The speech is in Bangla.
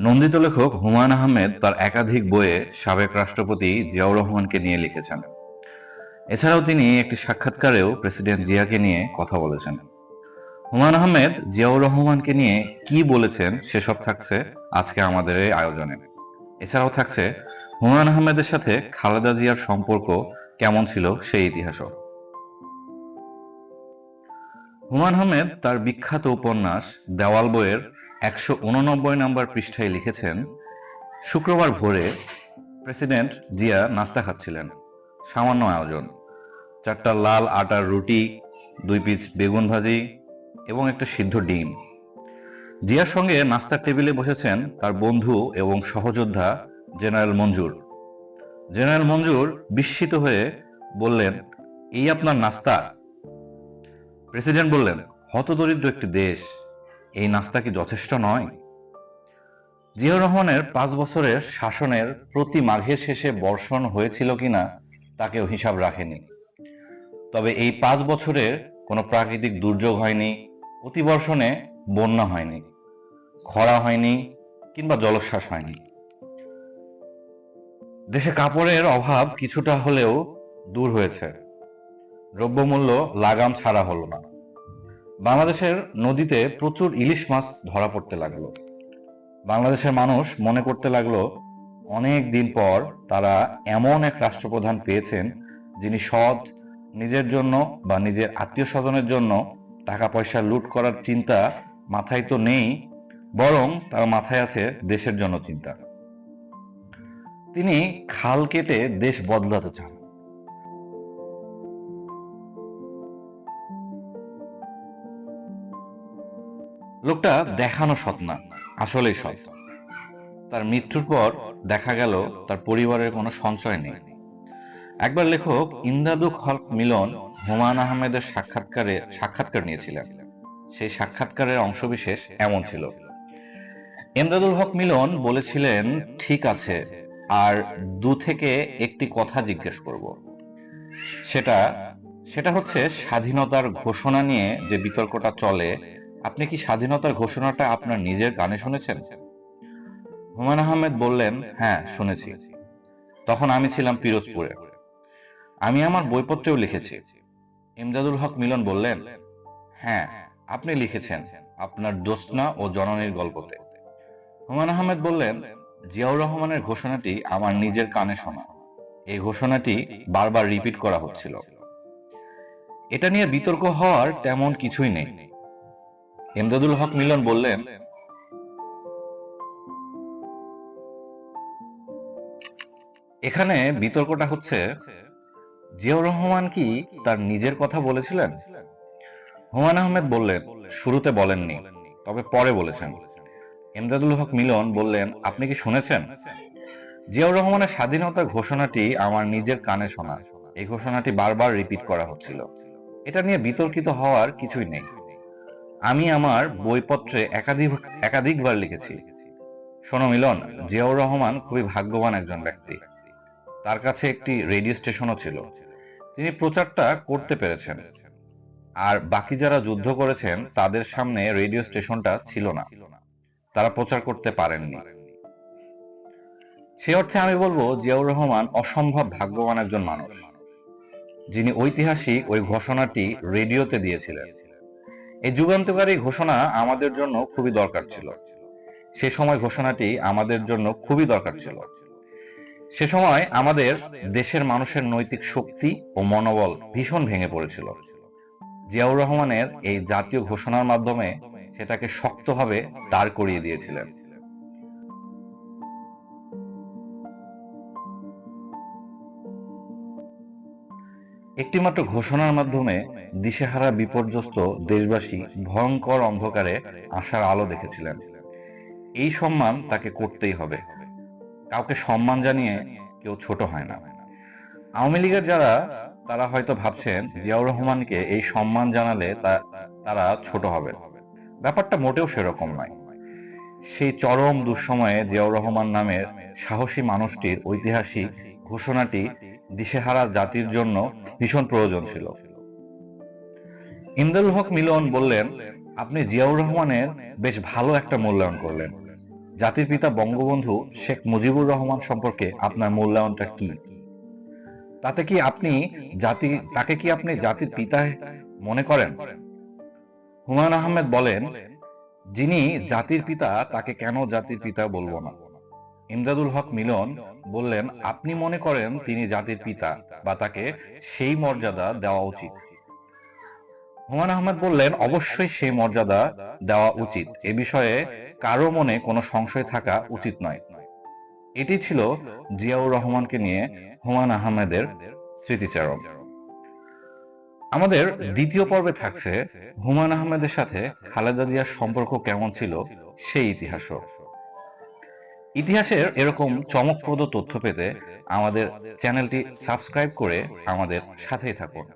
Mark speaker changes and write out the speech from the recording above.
Speaker 1: নন্দিত লেখক হুমায়ুন আহমেদ তার একাধিক বইয়ে সাবেক রাষ্ট্রপতি জিয়াউর রহমানকে নিয়ে লিখেছেন। এছাড়াও তিনি একটি সাক্ষাৎকারেও প্রেসিডেন্ট জিয়াকে নিয়ে কথা বলেছেন। হুমায়ুন আহমেদ জিয়াউর রহমানকে নিয়ে কি বলেছেন সেসব থাকছে আজকে আমাদের এই আয়োজনে। এছাড়াও থাকছে হুমায়ুন আহমেদের সাথে খালেদা জিয়ার সম্পর্ক কেমন ছিল সেই ইতিহাসও। হুমায়ুন আহমেদ তার বিখ্যাত উপন্যাস দেওয়াল বইয়ের একশো উননব্বই নম্বর পৃষ্ঠায় লিখেছেন, শুক্রবার ভোরে প্রেসিডেন্ট জিয়া নাস্তা খাচ্ছিলেন। সামান্য আয়োজন। চারটা লাল আটার রুটি, দুই পিস বেগুন ভাজি এবং একটা সিদ্ধ ডিম। জিয়ার সঙ্গে নাস্তার টেবিলে বসেছেন তার বন্ধু এবং সহযোদ্ধা জেনারেল মঞ্জুর। জেনারেল মঞ্জুর বিস্মিত হয়ে বললেন, এই আপনার নাস্তা প্রেসিডেন্ট বললেন, হতদরিদ্র একটি দেশ, এই নাস্তা কি যথেষ্ট নয়? জিয়াউর রহমানের পাঁচ বছরের শাসনের প্রতি মাঘের শেষে বর্ষণ হয়েছিল কিনা, তাকেও হিসাব রাখেনি। তবে এই পাঁচ বছরের কোনো প্রাকৃতিক দুর্যোগ হয়নি, অতিবর্ষণে বন্যা হয়নি, খরা হয়নি, কিংবা জলোচ্ছ্বাস হয়নি। দেশে কাপড়ের অভাব কিছুটা হলেও দূর হয়েছে। দ্রব্যমূল্য লাগাম ছাড়া হলো না। বাংলাদেশের নদীতে প্রচুর ইলিশ মাছ ধরা পড়তে লাগল। বাংলাদেশের মানুষ মনে করতে লাগল, অনেক দিন পর তারা এমন এক রাষ্ট্রপ্রধান পেয়েছেন, যিনি সৎ, নিজের জন্য বা নিজের আত্মীয় স্বজনের জন্য টাকা পয়সা লুট করার চিন্তা মাথায় তো নেই, বরং তার মাথায় আছে দেশের জন্য চিন্তা। তিনি খাল কেটে দেশ বদলাতে চান। লোকটা দেখানো সৎ না, আসলেই সৎ। তার মৃত্যুর পর দেখা গেল তার পরিবারের কোনো সঞ্চয় নেই। একবার লেখক ইন্দাদুক হক মিলন হুমায়ুন আহমেদের সাক্ষাৎকারে সাক্ষাৎকার নিয়েছিলেন। সেই সাক্ষাৎকারের অংশবিশেষ এমন ছিল। এমদাদুল হক মিলন বলেছিলেন, ঠিক আছে, আর দু থেকে একটি কথা জিজ্ঞেস করব। সেটা সেটা হচ্ছে স্বাধীনতার ঘোষণা নিয়ে যে বিতর্কটা চলে আপনি কি স্বাধীনতার ঘোষণাটা আপনার নিজের কানে শুনেছেন? হুমায়ুন আহমেদ বললেন হ্যাঁ শুনেছি। তখন আমি ছিলাম পিরোজপুরে। আমি আমার বইপত্রেও লিখেছি। ইমদাদুল হক মিলন বললেন হ্যাঁ আপনি লিখেছেন আপনার দোসনা ও জননীর গল্পতে। হুমায়ুন আহমেদ বললেন, জিয়াউর রহমানের ঘোষণাটি আমার নিজের কানে শোনা। এই ঘোষণাটি বারবার রিপিট করা হচ্ছিল। এটা নিয়ে বিতর্ক হওয়ার তেমন কিছুই নেই। এমদাদুল হক মিলন বললেন, এখানে বিতর্কটা হচ্ছে, জিয়াউর রহমান কি তার নিজের কথা বলেছিলেন? হুমায়ুন আহমেদ বললেন, শুরুতে বলেননি, তবে পরে বলেছেন। এমদাদুল হক মিলন বললেন, আপনি কি শুনেছেন? জিয়াউর রহমানের স্বাধীনতা ঘোষণাটি আমার নিজের কানে শোনা। এই ঘোষণাটি বারবার রিপিট করা হচ্ছিল। এটা নিয়ে বিতর্কিত হওয়ার কিছুই নেই। আমি আমার বইপত্রে একাধিক, একাধিকবার লিখেছি। শোনো মিলন, জিয়াউর রহমান খুবই ভাগ্যবান একজন ব্যক্তি। তার কাছে একটি রেডিও স্টেশনও ছিল। তিনি প্রচারটা করতে পেরেছেন। আর বাকি যারা যুদ্ধ করেছেন, তাদের সামনে রেডিও স্টেশনটা ছিল না। তারা প্রচার করতে পারেননি। সে অর্থে আমি বলব, জিয়াউর রহমান অসম্ভব ভাগ্যবান একজন মানুষ। যিনি ঐতিহাসিক ওই ঘোষণাটি রেডিওতে দিয়েছিলেন। এই যুগান্তকারী ঘোষণা আমাদের জন্য খুবই দরকার ছিল। সে সময় ঘোষণাটি আমাদের জন্য খুবই দরকার ছিল। সে সময় আমাদের দেশের মানুষের নৈতিক শক্তি ও মনোবল ভীষণ ভেঙে পড়েছিল। জিয়াউর রহমানের এই জাতীয় ঘোষণার মাধ্যমে সেটাকে শক্তভাবে দাঁড় করিয়ে দিয়েছিলেন। একটিমাত্র ঘোষণার মাধ্যমে দিশেহারা বিপর্যস্ত দেশবাসী ভয়ঙ্কর অন্ধকারে আশার আলো দেখেছিলেন। এই সম্মান তাকে করতেই হবে। কাউকে সম্মান জানিয়ে কেউ ছোট হয় না। আওয়ামী লীগের যারা, তারা হয়তো ভাবছেন, জিয়াউর রহমানকে এই সম্মান জানালে তারা ছোট হবে। ব্যাপারটা মোটেও সেরকম নয়। সেই চরম দুঃসময়ে জিয়াউর রহমান নামের সাহসী মানুষটির ঐতিহাসিক ঘোষণাটি দিশেহারা জাতির জন্য ভীষণ প্রয়োজন ছিল। ইমদাদুল হক মিলন বললেন, আপনি জিয়াউর রহমানের বেশ ভালো একটা মূল্যায়ন করলেন। জাতির পিতা বঙ্গবন্ধু শেখ মুজিবুর রহমান সম্পর্কে আপনার মূল্যায়নটা কি? তাতে কি আপনি জাতি, তাকে কি আপনি জাতির পিতা মনে করেন? হুমায়ুন আহমেদ বলেন, যিনি জাতির পিতা, তাকে কেন জাতির পিতা বলব না? ইমদাদুল হক মিলন বললেন, আপনি মনে করেন তিনি জাতির পিতা বা তাকে সেই মর্যাদা দেওয়া উচিত? হুমায়ুন আহমেদ বললেন, অবশ্যই সেই মর্যাদা দেওয়া উচিত। এ বিষয়ে কারও মনে কোনো সংশয় থাকা উচিত নয়। এটি ছিল জিয়াউর রহমানকে নিয়ে হুমায়ুন আহমেদের স্মৃতিচারণ। আমাদের দ্বিতীয় পর্বে থাকছে হুমায়ুন আহমেদের সাথে খালেদা জিয়ার সম্পর্ক কেমন ছিল সেই ইতিহাসও। ইতিহাসের এরকম চমকপ্রদ তথ্য পেতে আমাদের চ্যানেলটি সাবস্ক্রাইব করে আমাদের সাথেই থাকুন।